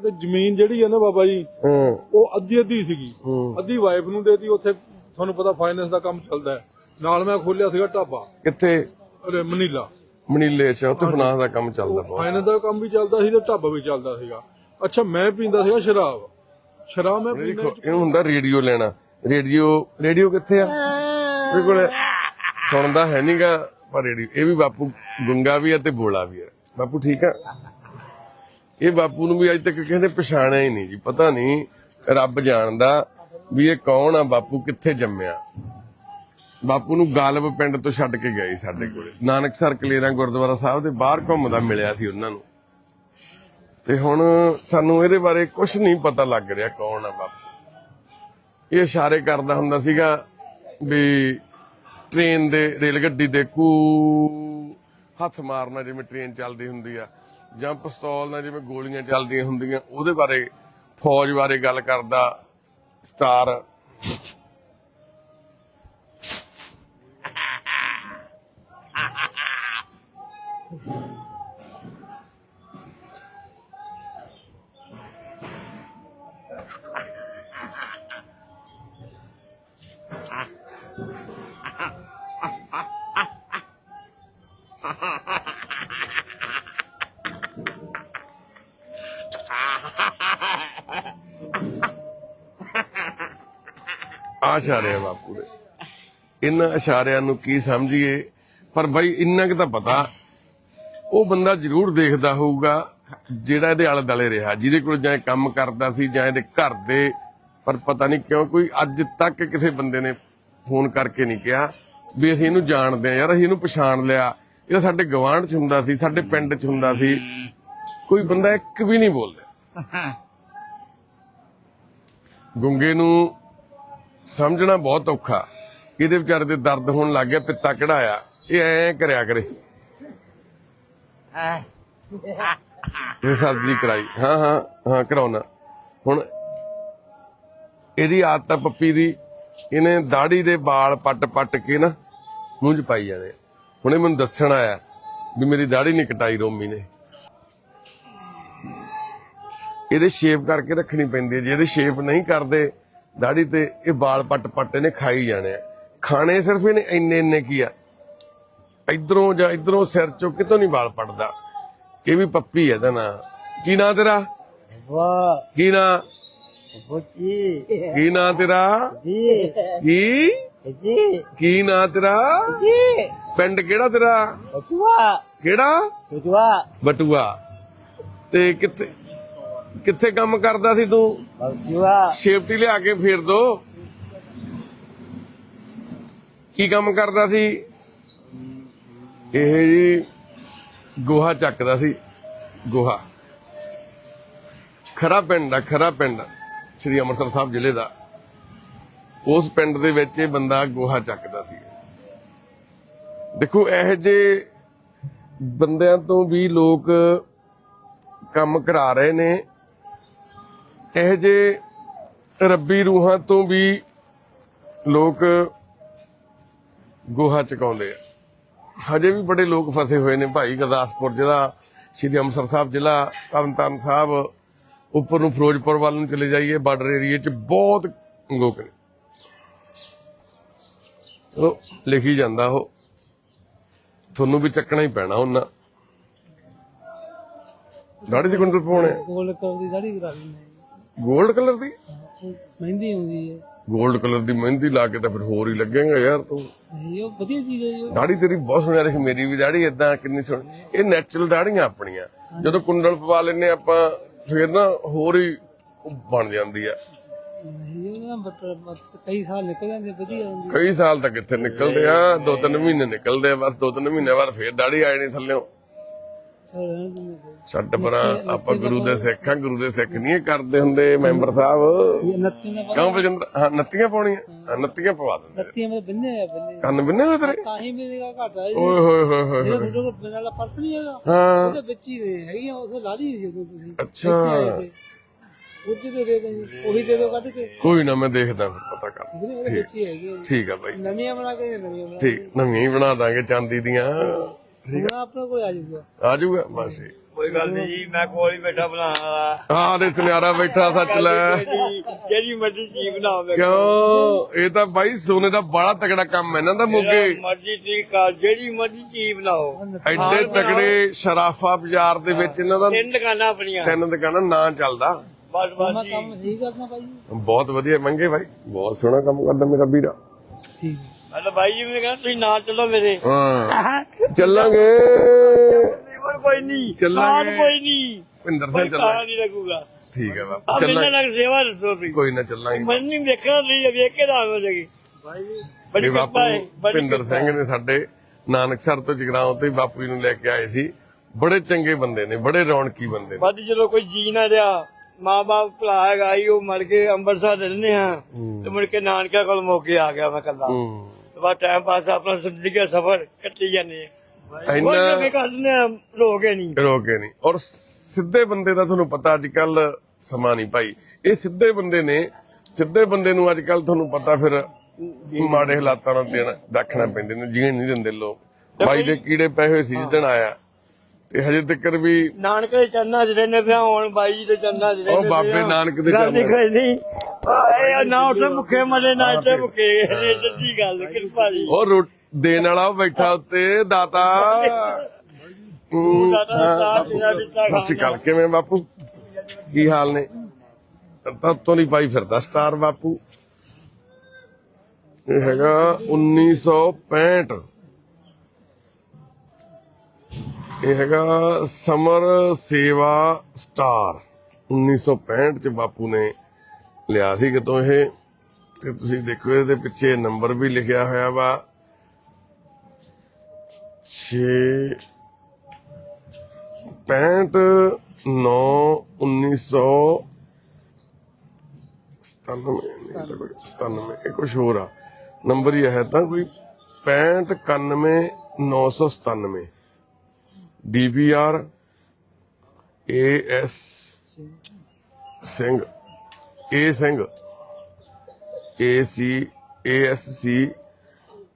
ਤੇ ਜ਼ਮੀਨ ਜਿਹੜੀ ਹੈ ਨਾ ਬਾਬਾ ਜੀ ਹੂੰ। ਉਹ ਅੱਧੀ ਅੱਧੀ ਸੀਗੀ। ਹੂੰ। ਅੱਧੀ ਵਾਈਫ ਨੂੰ ਦੇਤੀ ਉੱਥੇ ਤੁਹਾਨੂੰ ਪਤਾ ਫਾਈਨੈਂਸ ਦਾ ਕੰਮ ਚੱਲਦਾ ਹੈ। ਨਾਲ ਮੈਂ ਖੋਲਿਆ ਸੀਗਾ ਢਾਬਾ। ਕਿੱਥੇ? ਅਰੇ ਮਨੀਲਾ। ਮਨੀਲੇ ਚ ਉੱਥੇ ਫਨਾਸ ਦਾ ਕੰਮ ਚੱਲਦਾ ਬਹੁਤ। ਫਾਈਨੈਂਸ ਦਾ ਕੰਮ ਵੀ ਚੱਲਦਾ ਸੀ ਤੇ ਢਾਬਾ ਵੀ ਚੱਲਦਾ ਸੀਗਾ। ਅੱਛਾ ਮੈਂ ਪੀਂਦਾ ਸੀਗਾ ਸ਼ਰਾਬ। ਸ਼ਰਾਬ ਮੈਂ ਪੀਂਦਾ ਦੇਖੋ ਇਹਨੂੰ ਹੁੰਦਾ ਰੇਡੀਓ ਲੈਣਾ। ਰੇਡੀਓ ਰੇਡੀਓ ਕਿੱਥੇ ਆ? ਮੇਰੇ ਕੋਲ ਸੁਣਦਾ ਹੈ ਨਹੀਂਗਾ ਪਰ ਰੇਡੀਓ ਇਹ ਵੀ ਬਾਪੂ ਗੁੰਗਾ ਵੀ ਆ ਤੇ ਬੋਲਾ ਵੀ ਆ। ਬਾਪੂ ਠੀਕ ਆ? ਇਹ ਬਾਪੂ ਨੂੰ ਵੀ ਅਜੇ ਤੱਕ ਕਿਸੇ ਨੇ ਪਛਾਣਿਆ ਹੀ ਨਹੀਂ ਜੀ, ਪਤਾ ਨਹੀਂ ਰੱਬ ਜਾਣਦਾ ਵੀ ਇਹ ਕੌਣ ਆ, ਬਾਪੂ ਕਿੱਥੇ ਜੰਮਿਆ। ਬਾਪੂ ਨੂੰ ਗਾਲਬ ਪਿੰਡ ਤੋਂ ਛੱਡ ਕੇ ਗਏ ਸਾਡੇ ਕੋਲੇ। ਨਾਨਕਸਰ ਕਲੇਰਾਂ ਗੁਰਦੁਆਰਾ ਸਾਹਿਬ ਦੇ ਬਾਹਰ ਘੁੰਮਦਾ ਮਿਲਿਆ ਸੀ ਉਹਨਾਂ ਨੂੰ। ਤੇ ਹੁਣ ਸਾਨੂੰ ਇਹਦੇ ਬਾਰੇ ਕੁਝ ਨਹੀਂ ਪਤਾ ਲੱਗ ਰਿਹਾ ਕੌਣ ਆ ਬਾਪੂ। ਇਹ ਇਸ਼ਾਰੇ ਕਰਦਾ ਹੁੰਦਾ ਸੀਗਾ ਵੀ ਟ੍ਰੇਨ ਦੇ ਰੇਲ ਗੱਡੀ ਦੇ ਕੂ ਹੱਥ ਮਾਰਨਾ ਜਿਵੇਂ ਟ੍ਰੇਨ ਚੱਲਦੀ ਹੁੰਦੀ ਆ। ਜਾਂ ਪਿਸਤੌਲ ਨਾਲ ਜਿਵੇਂ ਗੋਲੀਆਂ ਚੱਲਦੀਆਂ ਹੁੰਦੀਆਂ ਉਹਦੇ ਬਾਰੇ ਫੌਜ ਬਾਰੇ ਗੱਲ ਕਰਦਾ ਸਟਾਰ। ਆ ਇਸ਼ਾਰੇ ਆ ਬਾਪੂ ਦੇ। ਇਹਨਾਂ ਇਸ਼ਾਰਿਆਂ ਨੂੰ ਕੀ ਸਮਝੀਏ? ਪਰ ਬਈ ਇੰਨਾ ਕਿ ਤਾਂ ਪਤਾ। ਉਹ ਬੰਦਾ ਜ਼ਰੂਰ ਦੇਖਦਾ ਹੋਊਗਾ ਜਿਹੜਾ ਇਹਦੇ ਆਲੇ ਦੁਆਲੇ ਰਿਹਾ। ਜਿਹਦੇ ਕੋਲ ਜਾਂ ਕੰਮ ਕਰਦਾ ਸੀ ਜਾਂ ਇਹਦੇ ਘਰ ਦੇ ਪਰ ਪਤਾ ਨਹੀਂ ਕਿਉਂ ਕੋਈ ਅੱਜ ਤੱਕ ਕਿਸੇ ਬੰਦੇ ਨੇ ਫੋਨ ਕਰਕੇ ਨਹੀਂ ਕਿਹਾ ਵੀ ਅਸੀਂ ਇਹਨੂੰ ਜਾਣਦੇ ਆ ਯਾਰ ਅਸੀਂ ਇਹਨੂੰ ਪਛਾਣ ਲਿਆ। ਇਹ ਸਾਡੇ ਗਵਾਂਢ ਚ ਹੁੰਦਾ ਸੀ ਸਾਡੇ ਪਿੰਡ ਚ ਹੁੰਦਾ ਸੀ। ਕੋਈ ਬੰਦਾ ਇੱਕ ਵੀ ਨਹੀਂ ਬੋਲਦਾ। ਗੁੰਗੇ ਨੂੰ ਸਮਝਣਾ ਬਹੁਤ ਔਖਾ। ਇਹਦੇ ਵਿਚਾਰੇ ਦੇ ਦਰਦ ਹੋਣ ਲੱਗ ਗਿਆ ਪਿੱਤਾ ਕਢਾਇਆ। ਇਹ ਐ ਕਰਿਆ ਕਰੇ। ਇਹ ਸਰਜਰੀ ਕਰਾਈ। ਹਾਂ ਹਾਂ ਹਾਂ, ਕਰਾਉਣਾ। ਹੁਣ ਇਹਦੀ ਆਦਤ ਆ ਪੱਪੀ ਦੀ। ਇਹਨੇ ਦਾੜੀ ਦੇ ਵਾਲ ਪੱਟ ਪੱਟ ਕੇ ਨਾ ਮੂੰਹ 'ਚ ਪਾਈ ਜਾਣੇ ਆ। ਹੁਣ ਮੈਨੂੰ ਦੱਸਣ ਆਇਆ ਵੀ ਮੇਰੀ ਦਾੜੀ ਨਹੀਂ ਕਟਾਈ ਰੋਮੀ ਨੇ। ਇਹਦੇ ਸ਼ੇਪ ਕਰਕੇ ਰੱਖਣੀ ਪੈਂਦੀ ਹੈ ਜੇ ਇਹਦੇ ਸ਼ੇਪ ਨਹੀਂ ਕਰਦੇ ਦਾੜੀ ਤੇ ਇਹ ਵਾਲ ਪੱਟ ਪੱਟ ਇਹਨੇ ਖਾਈ ਜਾਣੇ ਆ। ਖਾਣੇ ਸਿਰਫ ਇਹਨੇ ਇੰਨੇ ਇੰਨੇ ਕੀ ਆ? ਇਧਰੋਂ ਜਾਂ ਇਧਰੋਂ ਸਿਰ ਚੋਂ ਕਿਤੋਂ ਨਹੀਂ ਵਾਲ ਪੱਟਦਾ? ਇਹ ਵੀ ਪੱਪੀ ਹੈ ਇਹਦਾ ਨਾਂ। ਕੀ ਨਾਂ ਤੇਰਾ? ਵਾਹ ਕੀ ਨਾਂ? ਬੁੱਚੀ ਕੀ ਨਾਂ ਤੇਰਾ? ਜੀ। ਕੀ? ਜੀ। ਕੀ ਨਾਂ ਤੇਰਾ? ਜੀ। ਪਿੰਡ ਕਿਹੜਾ ਤੇਰਾ? ਬਟੂਆ। ਕਿਹੜਾ? ਬਟੂਆ। ਬਟੂਆ। ਤੇ ਕਿੱਥੇ ਕਿੱਥੇ ਕੰਮ ਕਰਦਾ ਸੀ ਤੂੰ? ਸੇਫਟੀ ਲਿਆ ਕੇ ਫੇਰ ਦੋ। ਕੀ ਕੰਮ ਕਰਦਾ ਸੀ? ਇਹ ਜੀ ਗੋਹਾ ਚੱਕਦਾ ਸੀ। ਗੋਹਾ। ਖਰਾ ਪਿੰਡ ਆ ਖਰਾ ਪਿੰਡ। ਸ੍ਰੀ ਅੰਮ੍ਰਿਤਸਰ ਸਾਹਿਬ ਜ਼ਿਲ੍ਹੇ ਦਾ। ਉਸ ਪਿੰਡ ਦੇ ਵਿੱਚ ਇਹ ਬੰਦਾ ਗੋਹਾ ਚੱਕਦਾ ਸੀ। ਦੇਖੋ ਇਹ ਜੇ ਬੰਦਿਆਂ ਤੋਂ ਵੀ ਲੋਕ ਕੰਮ ਕਰਾ ਰਹੇ ਨੇ ਇਹ ਜੇ ਰੱਬੀ ਰੂਹਾਂ ਤੋਂ ਵੀ ਲੋਕ ਗੋਹਾ ਚਕਾਉਂਦੇ ਆ। ਹਜੇ ਵੀ ਬੜੇ ਲੋਕ ਫਸੇ ਹੋਏ ਨੇ ਭਾਈ ਗੁਰਦਾਸਪੁਰ ਜ਼ਿਲ੍ਹਾ, ਸ਼੍ਰੀ ਅੰਮ੍ਰਿਤਸਰ ਸਾਹਿਬ ਜ਼ਿਲ੍ਹਾ ਤਰਨਤਾਰਨ ਸਾਹਿਬ, ਉੱਪਰ ਨੂੰ ਫਿਰੋਜ਼ਪੁਰ ਵੱਲ ਨੂੰ ਚਲੇ ਜਾਈਏ, ਬਾਰਡਰ ਏਰੀਏ 'ਚ ਬਹੁਤ ਲੋਕ ਨੇ। ਉਹ ਲਿਖੀ ਜਾਂਦਾ ਉਹ। ਤੁਹਾਨੂੰ ਵੀ ਚੱਕਣਾ ਹੀ ਪੈਣਾ ਉਹਨਾਂ। ਦਾੜੀ ਦੇ ਕੁੰਡਲ ਪਾਉਣੇ ਗੋਲ ਕਲਰ ਦੀ ਦਾੜੀ ਕਰਾ ਲੈਂਦੇ 골ਡ ਕਲਰ ਦੀ? ਮਹਿੰਦੀ ਹੁੰਦੀ ਹੈ। 골ਡ ਕਲਰ ਦੀ ਮਹਿੰਦੀ ਲਾ ਕੇ ਤਾਂ ਫਿਰ ਹੋਰ ਹੀ ਲੱਗੇਗਾ ਯਾਰ ਤੂੰ। ਇਹ ਵਧੀਆ ਚੀਜ਼ ਹੈ ਜੀ। ਦਾੜੀ ਤੇਰੀ ਬਹੁਤ ਸੋਹਣੀ ਦੇਖ ਮੇਰੀ ਵੀ ਦਾੜੀ ਇਦਾਂ ਕਿੰਨੀ ਸੋਹਣੀ ਇਹ ਨੈਚੁਰਲ ਦਾੜੀਆਂ ਆਪਣੀਆਂ। ਜਦੋਂ ਕੁੰਡਲ ਪਵਾ ਲੈਨੇ ਆਪਾਂ ਫਿਰ ਨਾ ਹੋਰ ਹੀ ਬਣ ਜਾਂਦੀ ਆ। ਕਈ ਸਾਲ ਨਿਕਲ ਜਾਂਦੇ ਵਧੀਆ ਹੁੰਦੀ ਕਈ ਸਾਲ ਤੱਕ ਇੱਥੇ ਨਿਕਲਦੇ ਆ ਦੋ ਤਿੰਨ ਮਹੀਨੇ ਨਿਕਲਦੇ ਆ ਬਸ ਦੋ ਤਿੰਨ ਮਹੀਨੇ ਬਾਅਦ ਫੇਰ ਦਾੜੀ ਆ ਜਾਣੀ ਥੱਲਿਓ ਚਲ ਰਹਿਣ ਦਿੰਦੇ ਤੇ। ਛੱਡ ਪਰਾਂ ਆਪਾਂ ਗੁਰੂ ਦੇ ਸਿੱਖ ਆ ਗੁਰੂ ਦੇ ਸਿੱਖ ਨਹੀਂ ਇਹ ਕਰਦੇ ਹੁੰਦੇ ਮੈਂਬਰ ਸਾਹਿਬ। ਦਾ ਕਿਉਂ ਬਜਿੰਦਰ? ਹਾਂ ਨੱਤੀਆਂ ਪਾਉਣੀਆਂ। ਨੱਤੀਆਂ ਪਵਾ ਦਿੰਦੇ। ਨੱਤੀਆਂ ਮਤਲਬ ਬੰਨੇ ਆ ਬੰਨੇ ਕੰਨ ਬਿੰਨੇ ਹੋਏ ਤੇਰੇ? ਤਾਂ ਹੀ ਮੇਰੇ ਦਾ ਘਾਟਾ ਹੈ। ਓਏ ਹੋਏ ਹੋਏ ਹੋਏ ਜਿਹੜਾ ਤੁਹਾਡੇ ਕੋਲ ਬਿਨਾਂ ਵਾਲਾ ਪਰਸ ਨਹੀਂ ਹੈਗਾ ਹਾਂ। ਉਹਦੇ ਵਿੱਚ ਹੀ ਨੇ ਹੈਗੀਆਂ ਉਸੇ ਲਾ ਲਈ ਸੀ ਉਦੋਂ ਤੁਸੀਂ। ਅੱਛਾ। ਉਹ ਚ ਦੇ ਦੇ ਦੇ ਉਹੀ ਦੇ ਦਿਓ ਕੱਢ ਕੇ। ਕੋਈ ਨਾ ਮੈਂ ਦੇਖਦਾ ਫਿਰ ਪਤਾ ਕਰ। ਠੀਕ ਉਹਦੇ ਹੀ ਬਾਈ। ਨਵੀਆਂ ਬਣਾ ਕੇ ਨਵੀਆਂ ਬਣਾ ਠੀਕ ਨਵੀਆਂ ਹੀ ਬਣਾ ਦਾਂਗੇ ਚਾਂਦੀ ਦੀਆਂ। ਹੁਣ ਆਪਣੇ ਕੋਲ ਆ ਜੂਗਾ ਆ ਜਾਊਗਾ ਬਸ ਇਹ। ਕੋਈ ਗੱਲ ਨਹੀਂ ਜੀ ਮੈਂ ਕੋਲ ਹੀ ਬੈਠਾ ਬਣਾਉਣ ਵਾਲਾ। ਆਹ ਦੇ ਸੁਨਿਆਰਾ ਬੈਠਾ ਸੱਚ ਲੈ। ਜਿਹੜੀ ਮਰਜ਼ੀ ਚੀਜ਼ ਬਣਾਓ ਮੇਰੇ ਕਿਉਂ? ਇਹ ਤਾਂ ਬਾਈ ਸੋਨੇ ਦਾ ਬੜਾ ਤਕੜਾ ਕੰਮ ਹੈ ਇਹਨਾਂ ਦਾ ਮੋਗੇ। ਮਰਜ਼ੀ ਠੀਕ ਆ ਜਿਹੜੀ ਮਰਜ਼ੀ ਚੀਜ਼ ਬਣਾਓ। ਐਡੇ ਤਕੜੇ ਸ਼ਰਾਫਾ ਬਾਜ਼ਾਰ ਦੇ ਵਿੱਚ ਇਹਨਾਂ ਦਾ ਤਿੰਨ ਦੁਕਾਨਾਂ ਆਪਣੀਆਂ। ਤਿੰਨ ਦੁਕਾਨਾਂ ਨਾਂ ਚੱਲਦਾ। ਬਸ ਮੈਂ ਬਸ ਜੀ। ਕੰਮ ਸਹੀ ਕਰਨਾ ਭਾਈ ਬਹੁਤ ਵਧੀਆ ਮੰਗੇ ਬਾਈ। ਬਹੁਤ ਸੋਹਣਾ ਕੰਮ ਕਰਦਾ ਮੇਰਾ ਵੀਰਾ। ਠੀਕ। ਮੈਂ ਤਾਂ ਬਾਈ ਜੀ ਨੇ ਕਹਿੰਦਾ ਤੁਸੀਂ ਨਾਲ ਚੱਲੋ ਮੇਰੇ। ਹਾਂ। ਚੱਲਾਂਗੇ। ਹੋਰ ਕੋਈ ਨਹੀਂ ਚੱਲਾਂਗੇ। ਨਾਲ ਕੋਈ ਨਹੀਂ ਭਿੰਦਰ ਕੋਈ ਸਿੰਘ ਕਾਰ ਚੱਲਾਂਗੇ ਨਹੀਂ ਲੱਗੂਗਾ। ਠੀਕ ਹੈ ਬਾਬਾ। ਮੈਨੂੰ ਚੱਲਾਂਗੇ ਲੱਗ ਸੇਵਾ ਦੱਸੋ ਤੁਸੀਂ। ਕੋਈ ਨਾ ਚੱਲਾਂਗੇ। ਮਨ ਨਹੀਂ ਵੇਖਣਾ ਨਹੀਂ ਵੇਖ ਕੇ ਰਾਮ ਹੋ ਜਾਏਗੀ। ਬੜੀ ਕਿਰਪਾ ਹੈ ਬਾਪੂ ਬੜੀ ਭਿੰਦਰ ਕਿਰਪਾ ਸਿੰਘ ਨੇ ਸਾਡੇ ਨਾਨਕਸਰ ਤੋਂ ਜਗਰਾਉਂ ਤੋਂ ਹੀ ਬਾਪੂ ਜੀ ਨੂੰ ਲੈ ਕੇ ਆਏ ਸੀ। ਬੜੇ ਚੰਗੇ ਬੰਦੇ ਨੇ ਬੜੇ ਰੌਣਕੀ ਬੰਦੇ ਨੇ। ਵੱਧ ਜਦੋਂ ਕੋਈ ਜੀ ਨਾ ਰਿਹਾ ਮਾਂ ਬਾਪ ਭਰਾ ਹੈਗਾ ਹੀ ਉਹ ਮਰ ਕੇ ਅੰਮ੍ਰਿਤਸਰ ਰਹਿੰਦੇ ਆ। ਤੇ ਮੁੜ ਕੇ ਨਾਨਕਾ ਕੋਲ ਮੌਕੇ ਆ ਗਿਆ ਮੈਂ ਕੱਲਾ ਹੂੰ। ਬਸ ਟਾਈਮ ਪਾਸ ਆਪਣਾ ਜ਼ਿੰਦਗੀ ਦਾ ਸਫਰ ਕੱਟੀ ਜਾਂਦੇ ਆ। ਕੋਈ ਇੰਨਾ ਆ ਰੋਗੇ ਨਹੀਂ ਰੋਕੇ ਨਹੀਂ ਔਰ ਸਿੱਧੇ ਬੰਦੇ ਦਾ ਤੁਹਾਨੂੰ ਪਤਾ ਅੱਜ ਕੱਲ ਸਮਾਂ ਨਹੀਂ ਭਾਈ। ਇਹ ਸਿੱਧੇ ਬੰਦੇ ਨੇ ਸਿੱਧੇ ਬੰਦੇ ਨੂੰ ਅੱਜ ਕੱਲ ਤੁਹਾਨੂੰ ਪਤਾ ਫਿਰ ਮਾੜੇ ਹਾਲਾਤਾਂ ਨਾਲ ਦੇਣਾ ਦੱਖਣਾ ਪੈਂਦੇ ਨੇ ਜੀਣ ਨਹੀਂ ਦਿੰਦੇ ਲੋਕ। ਬਾਈ ਦੇ ਕੀੜੇ ਪਏ ਹੋਏ ਸੀ ਜਿੱਦਣ ਆਇਆ ਤੇ ਹਜੇ ਤੱਕ ਵੀ ਨਾਨਕ ਦੇ ਚਰਨਾਂ 'ਚ ਰਹਿੰਦੇ ਪਿਆ ਹੁਣ ਬਾਈ ਦੇ ਚਰਨਾਂ 'ਚ ਰਹਿੰਦੇ ਉਹ ਬਾਬੇ। ਨਾਨਕ ਦੇ ਗੱਲ ਨਹੀਂ ਇਹ ਨਾ ਉੱਥੇ ਭੁੱਖੇ ਮਰੇ ਨਾ ਇੱਥੇ ਭੁੱਖੇ। ਇਹ ਸੱਚੀ ਗੱਲ ਕਿਰਪਾ ਜੀ। ਉਹ ਰੋ- ਦੇਣ ਵਾਲਾ ਉਹ ਬੈਠਾ ਉੱਤੇ ਦਾਤਾ। ਹੂੰ, ਸਤਿ ਸ਼੍ਰੀ ਅਕਾਲ ਕਿਵੇਂ ਬਾਪੂ? ਕੀ ਹਾਲ ਨੇ? ਤਾਂ ਤੋਂ ਨਹੀਂ ਪਾਈ ਫਿਰਦਾ ਸਟਾਰ ਬਾਪੂ। ਇਹ ਹੈਗਾ 1965 ਇਹ ਹੈਗਾ ਸਮਰ ਸੇਵਾ ਸਟਾਰ। 1965 ਚ ਬਾਪੂ ਨੇ ਲਿਆ ਸੀ ਕਿਤੋਂ ਇਹ। ਤੇ ਤੁਸੀਂ ਦੇਖੋ ਇਹਦੇ ਪਿੱਛੇ ਨੰਬਰ ਵੀ ਲਿਖਿਆ ਹੋਇਆ ਵਾ। 6 65 9 1900 97 ਨਹੀਂ ਤਾਂ 97 ਇਹ ਕੁਝ ਹੋਰ ਆ। ਨੰਬਰ ਹੀ ਹੈ ਤਾਂ ਕੋਈ 65 91 997 DVR AS Singh. A Singh. AC ASC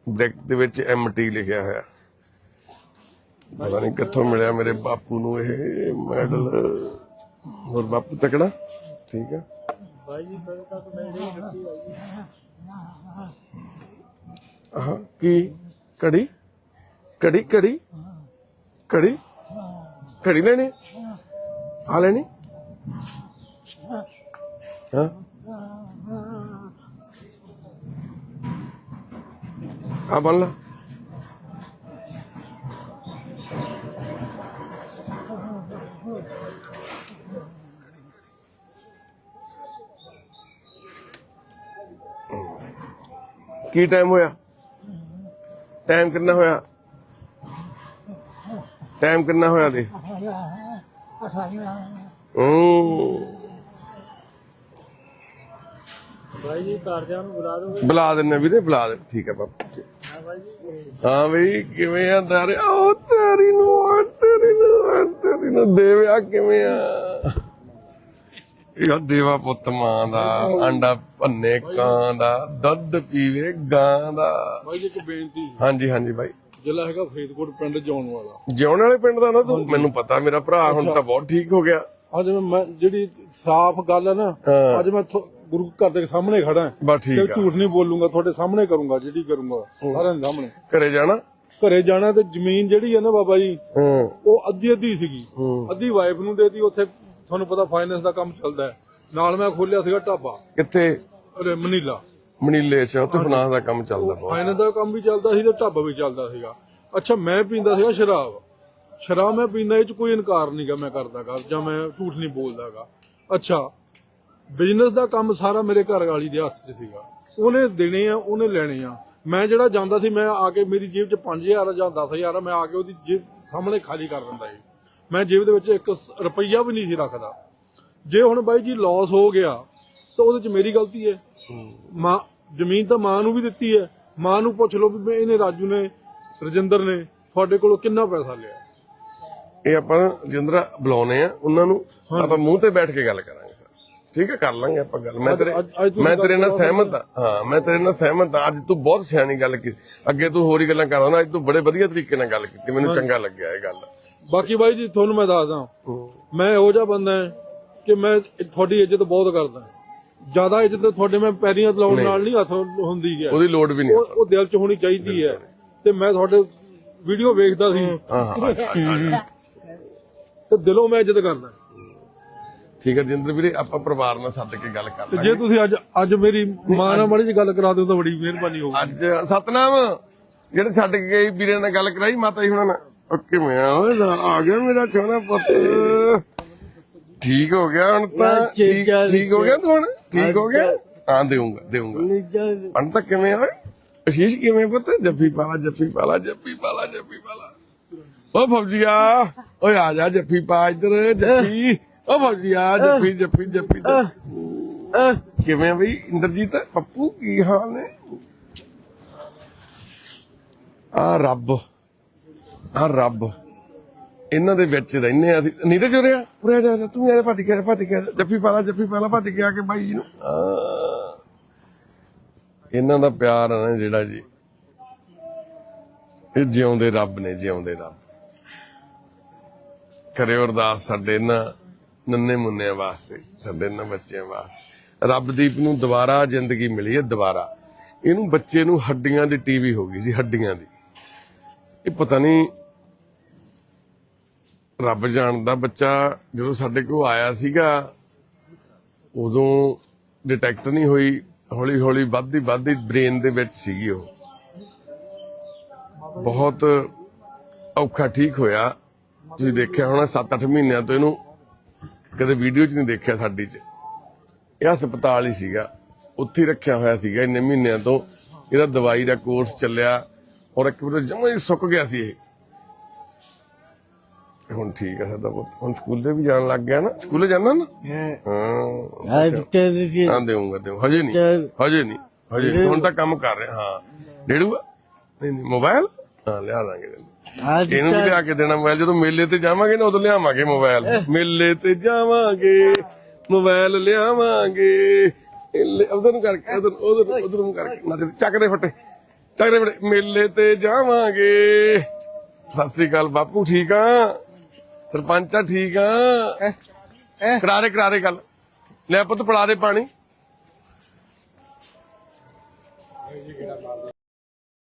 bracket ਦੇ ਵਿੱਚ MT ਲਿਖਿਆ ਹੋਇਆ। ਪਤਾ ਨਹੀਂ ਕਿੱਥੋਂ ਮਿਲਿਆ ਮੇਰੇ ਬਾਪੂ ਨੂੰ ਇਹ ਮੈਡਲ ਹੋਰ ਬਾਪੂ ਤਕੜਾ ਠੀਕ ਹੈ। ਭਾਈ ਜੀ ਪਹਿਲਾਂ ਤੱਕ ਮੈਂ ਇਹ ਖੱਟੀ ਹਾਂ, ਕੀ? ਕੜੀ ਕੜੀ ਕੜੀ ਕੜੀ ਕੜੀ ਲੈਣੀ? ਆ ਲੈਣੀ? ਹਾਂ। ਆ ਬਣ ਲਾ। ਕੀ ਟਾਈਮ ਹੋਇਆ? ਟਾਈਮ ਕਿੰਨਾ ਹੋਇਆ? ਟਾਈਮ ਕਿੰਨਾ ਹੋਇਆ ਦੇ? ਹੂੰ। ਜੀ ਘਰਦਿਆਂ ਨੂੰ ਬੁਲਾ ਦੋ ਬੁਲਾ ਦਿੰਨੇ ਵੀਰੇ, ਬੁਲਾ ਦੇ। ਠੀਕ ਹੈ ਬਾਪੂ ਹਾਂ। ਬਈ, ਕਿਵੇਂ ਆ ਦਾਰੇ ਉਹ ਤੇਰੀ ਨੂੰ ਉਹ ਤੇਰੀ ਨੂੰ ਉਹ ਤੇਰੀ ਨੂੰ। ਦੇਵਿਆ ਕਿਵੇਂ ਆ? ਇਹ ਦੇਵਾ ਪੁੱਤ ਮਾਂ ਦਾ ਅੰਡਾ ਭੰਨੇ ਕਾਂ ਦਾ ਦੁੱਧ ਪੀਵੇ ਗਾਂ ਦਾ। ਬਾਈ ਜੀ ਇੱਕ ਬੇਨਤੀ। ਹਾਂਜੀ ਹਾਂਜੀ ਬਾਈ। ਜ਼ਿਲ੍ਹਾ ਹੈਗਾ ਫਰੀਦਕੋਟ ਪਿੰਡ ਜਾਉਣ ਵਾਲਾ। ਜਿਉਣ ਵਾਲੇ ਪਿੰਡ ਦਾ ਨਾ ਤੂੰ? ਮੈਨੂੰ ਪਤਾ ਮੇਰਾ ਭਰਾ ਹੁਣ ਤਾਂ ਬਹੁਤ ਠੀਕ ਹੋ ਗਿਆ। ਅੱਜ ਮੈਂ ਜਿਹੜੀ ਸਾਫ਼ ਗੱਲ ਹੈ ਨਾ ਹਾਂ। ਅੱਜ ਮੈਂ ਗੁਰੂ ਘਰ ਦੇ ਸਾਹਮਣੇ ਖੜਾ ਹਾਂ। ਬਸ ਤੇ ਠੀਕ ਆ। ਝੂਠ ਨਹੀਂ ਬੋਲੂੰਗਾ ਤੁਹਾਡੇ ਸਾਹਮਣੇ ਕਰੂੰਗਾ ਜਿਹੜੀ ਕਰੂੰਗਾ ਸਾਰਿਆਂ ਦੇ ਸਾਹਮਣੇ। ਘਰੇ ਜਾਣਾ? ਘਰੇ ਜਾਣਾ ਤੇ ਜ਼ਮੀਨ ਜਿਹੜੀ ਹੈ ਨਾ ਬਾਬਾ ਜੀ ਹੂੰ। ਉਹ ਅੱਧੀ ਅੱਧੀ ਸੀਗੀ। ਹੂੰ। ਅੱਧੀ ਵਾਈਫ ਨੂੰ ਦੇਤੀ ਉੱਥੇ ਤੁਹਾਨੂੰ ਪਤਾ ਫਾਈਨੈਂਸ ਦਾ ਕੰਮ ਚੱਲਦਾ ਹੈ। ਨਾਲ ਮੈਂ ਖੋਲਿਆ ਸੀਗਾ ਢਾਬਾ। ਕਿੱਥੇ? ਅਰੇ ਮਨੀਲਾ। ਮਨੀਲੇ ਚ ਉੱਥੇ ਫਨਾਸ ਦਾ ਕੰਮ ਚੱਲਦਾ ਬਹੁਤ। ਫਾਈਨੈਂਸ ਦਾ ਕੰਮ ਵੀ ਚੱਲਦਾ ਸੀ ਤੇ ਢਾਬਾ ਵੀ ਚੱਲਦਾ ਸੀਗਾ। ਅੱਛਾ ਮੈਂ ਪੀਂਦਾ ਸੀਗਾ ਸ਼ਰਾਬ। ਸ਼ਰਾਬ ਮੈਂ ਪੀਂਦਾ ਇਹ ਚ ਕੋਈ ਇਨਕਾਰ ਨਹੀਂਗਾ ਮੈਂ ਕਰਦਾਗਾ ਜਾਂ ਮੈਂ ਝੂਠ ਨਹੀਂ ਬੋਲਦਾਗਾ ਅੱਛਾ ਬਿਜ਼ਨਸ ਦਾ ਕੰਮ ਸਾਰਾ ਮੇਰੇ ਘਰ ਵਾਲੀ ਦੇ ਹੱਥ 'ਚ ਸੀਗਾ। ਉਹਨੇ ਦੇਣੇ ਆ ਉਹਨੇ ਲੈਣੇ ਆ। ਮੈਂ ਜਿਹੜਾ ਜਾਂਦਾ ਸੀ ਮੈਂ ਆ ਕੇ ਮੇਰੀ ਜੇਬ 'ਚ 5000 ਜਾਂ 10000 ਆ ਮੈਂ ਆ ਕੇ ਉਹਦੀ ਜੇਬ ਸਾਹਮਣੇ ਖਾਲੀ ਕਰ ਦਿੰਦਾ ਸੀ। ਮੈਂ ਜੇਬ ਦੇ ਵਿੱਚ ਇੱਕ ਰੁਪਈਆ ਵੀ ਨਹੀਂ ਸੀ ਰੱਖਦਾ। ਜੇ ਹੁਣ ਬਾਈ ਜੀ ਲਾਸ ਹੋ ਗਿਆ ਤਾਂ ਉਹਦੇ 'ਚ ਮੇਰੀ ਗਲਤੀ ਹੈ। ਮਾਂ ਜ਼ਮੀਨ ਤਾਂ ਮਾਂ ਨੂੰ ਵੀ ਦਿੱਤੀ ਹੈ। ਮਾਂ ਨੂੰ ਪੁੱਛ ਲਓ ਵੀ ਇਹਨੇ ਰਾਜੂ ਨੇ ਰਜਿੰਦਰ ਨੇ ਤੁਹਾਡੇ ਕੋਲੋਂ ਕਿੰਨਾ ਪੈਸਾ ਲਿਆ? ਇਹ ਆਪਾਂ ਜਿੰਦਰਾ ਬੁਲਾਉਨੇ ਆ ਉਹਨਾਂ ਨੂੰ ਆਪਾਂ ਮੂੰਹ ਤੇ ਬੈਠ ਕੇ ਗੱਲ ਕਰਾਂਗੇ ਸਰ। ਠੀਕ ਹੈ ਕਰ ਲਾਂਗੇ ਆਪਾਂ ਗੱਲ। ਮੈਂ ਤੇਰੇ ਮੈਂ ਤੇਰੇ ਨਾਲ। ਸਹਿਮਤ ਹਾਂ ਹਾਂ ਮੈਂ ਤੇਰੇ ਨਾਲ ਸਹਿਮਤ ਹਾਂ ਅੱਜ ਤੂੰ ਬਹੁਤ ਸਿਆਣੀ ਗੱਲ ਕੀਤੀ। ਅੱਗੇ ਤੂੰ ਹੋਰ ਹੀ ਗੱਲਾਂ ਕਰਦਾ ਨਾ ਅੱਜ ਤੂੰ ਬੜੇ ਵਧੀਆ ਤਰੀਕੇ ਨਾਲ ਗੱਲ ਕੀਤੀ। ਮੈਨੂੰ ਚੰਗਾ ਲੱਗਿਆ ਇਹ ਗੱਲ। ਬਾਕੀ ਬਾਈ ਜੀ ਤੁਹਾਨੂੰ ਮੈਂ ਦੱਸਦਾ। ਮੈਂ ਇਹੋ ਜਿਹਾ ਬੰਦਾ ਹਾਂ ਕਿ ਮੈਂ ਤੁਹਾਡੀ ਇੱਜ਼ਤ ਬਹੁਤ ਕਰਦਾ। ਜ਼ਿਆਦਾ ਇੱਜ਼ਤ ਤੁਹਾਡੇ ਮੈਂ ਪੈਰੀਆਂ ਲਾਉਣ ਨਾਲ ਨਹੀਂ ਹੱਥ ਹੁੰਦੀ ਹੈ। ਉਹਦੀ ਲੋੜ ਵੀ ਨਹੀਂ ਉਹ ਦਿਲ 'ਚ ਹੋਣੀ ਚਾਹੀਦੀ ਹੈ। ਤੇ ਮੈਂ ਤੁਹਾਡੇ ਵੀਡੀਓ ਵੇਖਦਾ ਸੀ। ਤੇ ਦਿਲੋਂ ਮੈਂ ਇੱਜ਼ਤ ਕਰਦਾ। ਠੀਕ ਹੈ ਜਿੰਦਰ ਵੀਰੇ ਆਪਾਂ ਪਰਿਵਾਰ ਨਾਲ ਸੱਦ ਕੇ ਗੱਲ ਕਰ ਲਾਂਗੇ। ਜੇ ਤੁਸੀਂ ਅੱਜ ਅੱਜ ਮੇਰੀ ਮਾਂ ਨਾਲ ਮਾੜੀ ਜੀ ਗੱਲ ਕਰਾ ਦਿਓ ਤਾਂ ਬੜੀ ਮਿਹਰਬਾਨੀ ਹੋਊਗੀ। ਅੱਜ ਸਤਨਾਮ ਜਿਹੜੇ ਛੱਡ ਕੇ ਗਏ ਵੀਰੇ ਨਾਲ ਗੱਲ ਕਰਾਈ ਮਾਤਾ ਜੀ ਹੁਣਾਂ ਨਾਲ। ਉਹ ਕਿਵੇਂ ਆ ਓਏ ਲੈ ਆ ਗਿਆ ਮੇਰਾ ਸੋਹਣਾ ਪੁੱਤ। ਠੀਕ ਹੋ ਗਿਆ ਹੁਣ ਤਾਂ? ਠੀਕ ਠੀਕ ਹੋ ਗਿਆ ਤੂੰ ਹੁਣ? ਠੀਕ ਹੋ ਗਿਆ? ਹਾਂ ਦੇਊਂਗਾ ਦੇਊਂਗਾ। ਹੁਣ ਤਾਂ ਕਿਵੇਂ ਆ? ਓਏ ਅਸ਼ੀਸ਼ ਕਿਵੇਂ ਪੁੱਤ? ਜੱਫੀ ਪਾਲਾ ਜੱਫੀ ਪਾਲਾ ਜੱਫੀ ਪਾਲਾ ਜੱਫੀ ਪਾਲਾ ਓ ਫੌਜੀਆ ਓਏ ਆ ਜਾ ਜੱਫੀ ਪਾ ਇੱਧਰ ਜੱਫੀ। ਓ ਫੌਜੀਆ ਜੱਫੀ ਜੱਫੀ ਜੱਫੀ ਜੱਫੀ। ਕਿਵੇਂ ਆ ਬਈ ਇੰਦਰਜੀਤ? ਪੱਪੂ ਕੀ ਹਾਲ ਨੇ? ਆ ਰੱਬ। ਆ ਰੱਬ। ਇਹਨਾਂ ਦੇ ਵਿੱਚ ਰਹਿੰਦੇ ਆ ਅਸੀਂ। ਨੀਰਜ ਹੋ ਰਿਹਾ? ਪੂਰਾ ਜਾ ਜਾ, ਤੂੰ ਯਾਰ ਭੱਜ ਗਿਆ ਭੱਜ ਗਿਆ ਜੱਫੀ ਪਾਲਾ ਜੱਫੀ ਪਾਲਾ ਭੱਜ ਗਿਆ ਕਿ ਬਾਈ ਜੀ ਨੂੰ। ਇਹਨਾਂ ਦਾ ਪਿਆਰ ਆ ਨਾ ਜਿਹੜਾ ਜੀ। ਇਹ ਜਿਉਂਦੇ ਰੱਬ ਨੇ ਜਿਉਂਦੇ ਰੱਬ। ਕਰਿਓ ਅਰਦਾਸ ਸਾਡੇ ਇਹਨਾਂ ਨੰਨੇ ਮੁੰਨਿਆਂ ਵਾਸਤੇ ਸਾਡੇ ਇਹਨਾਂ ਬੱਚਿਆਂ ਵਾਸਤੇ। ਰੱਬਦੀਪ ਨੂੰ ਦੁਬਾਰਾ ਜ਼ਿੰਦਗੀ ਮਿਲੀ ਹੈ ਦੁਬਾਰਾ। ਇਹਨੂੰ ਬੱਚੇ ਨੂੰ ਹੱਡੀਆਂ ਦੀ ਟੀਵੀ ਹੋ ਗਈ ਸੀ ਹੱਡੀਆਂ ਦੀ। ਇਹ ਪਤਾ ਨਹੀਂ ਰੱਬ ਜਾਣਦਾ ਬੱਚਾ ਜਦੋਂ ਸਾਡੇ ਕੋਲ ਆਇਆ ਸੀਗਾ, ਉਦੋਂ ਡਿਟੈਕਟ ਨਹੀਂ ਹੋਈ ਹੌਲੀ ਹੌਲੀ ਵੱਧਦੀ ਵੱਧਦੀ ਬ੍ਰੇਨ ਦੇ ਵਿੱਚ ਸੀਗੀ ਉਹ। ਬਹੁਤ ਔਖਾ ਠੀਕ ਹੋਇਆ। ਤੁਸੀਂ ਦੇਖਿਆ ਹੋਣਾ 7-8 ਮਹੀਨਿਆਂ ਤੋਂ ਇਹਨੂੰ ਕਦੇ ਵੀਡੀਓ 'ਚ ਨਹੀਂ ਦੇਖਿਆ ਸਾਡੀ 'ਚ। ਇਹ ਹਸਪਤਾਲ ਹੀ ਸੀਗਾ। ਉੱਥੇ ਹੀ ਰੱਖਿਆ ਹੋਇਆ ਸੀਗਾ, ਇੰਨੇ ਮਹੀਨਿਆਂ ਤੋਂ। ਇਹਦਾ ਦਵਾਈ ਦਾ ਕੋਰਸ ਚੱਲਿਆ ਔਰ ਇੱਕ ਵਾਰ ਜਮਾਂ ਹੀ ਸੁੱਕ ਗਿਆ ਸੀ ਇਹ। ਹੁਣ ਠੀਕ ਹੈ ਸਾਡਾ ਪੁੱਤ। ਹੁਣ ਸਕੂਲੇ ਵੀ ਜਾਣ ਲੱਗ ਗਿਆ ਨਾ। ਸਕੂਲੇ ਜਾਣਾ ਨਾ? ਹਾਂ। ਹਾਂ ਦੇਊਂਗਾ ਦੇਊਂ ਹਜੇ ਨਹੀਂ ਹਜੇ ਨਹੀਂ ਹਜੇ ਨਹੀਂ। ਹੁਣ ਤਾਂ ਕੰਮ ਕਰ ਰਿਹਾ ਹਾਂ। ਡੇੜੂਆ ਨਹੀਂ ਨਹੀਂ ਮੋਬਾਈਲ ਹਾਂ ਲਿਆ ਦਾਂਗੇ। ਇਹਨੂੰ ਵੀ ਲਿਆ ਕੇ ਦੇਣਾ ਮੋਬਾਈਲ ਜਦੋਂ ਮੇਲੇ ਤੇ ਜਾਵਾਂਗੇ ਨਾ ਉਦੋਂ ਲਿਆਵਾਂਗੇ ਮੋਬਾਈਲ ਮੇਲੇ ਤੇ ਜਾਵਾਂਗੇ ਮੋਬਾਈਲ ਲਿਆਵਾਂਗੇ। ਉਧਰ ਨੂੰ ਕਰਕੇ ਉਧਰ ਉਧਰ ਉਧਰ ਨੂੰ ਕਰਕੇ। ਨਾ ਚੱਕ ਦੇ ਫੱਟੇ। ਚੱਕ ਦੇ ਫੱਟੇ। ਮੇਲੇ ਤੇ ਜਾਵਾਂਗੇ। ਸਤਿ ਸ੍ਰੀ ਅਕਾਲ ਬਾਪੂ ਠੀਕ ਆ? ਸਰਪੰਚ ਆ ਠੀਕ ਆ। ਕਰਾਰੇ ਕਰਾਰੇ ਗੱਲ। ਲੈ ਪੁੱਤ ਪੜਾ ਦੇ ਪਾਣੀ।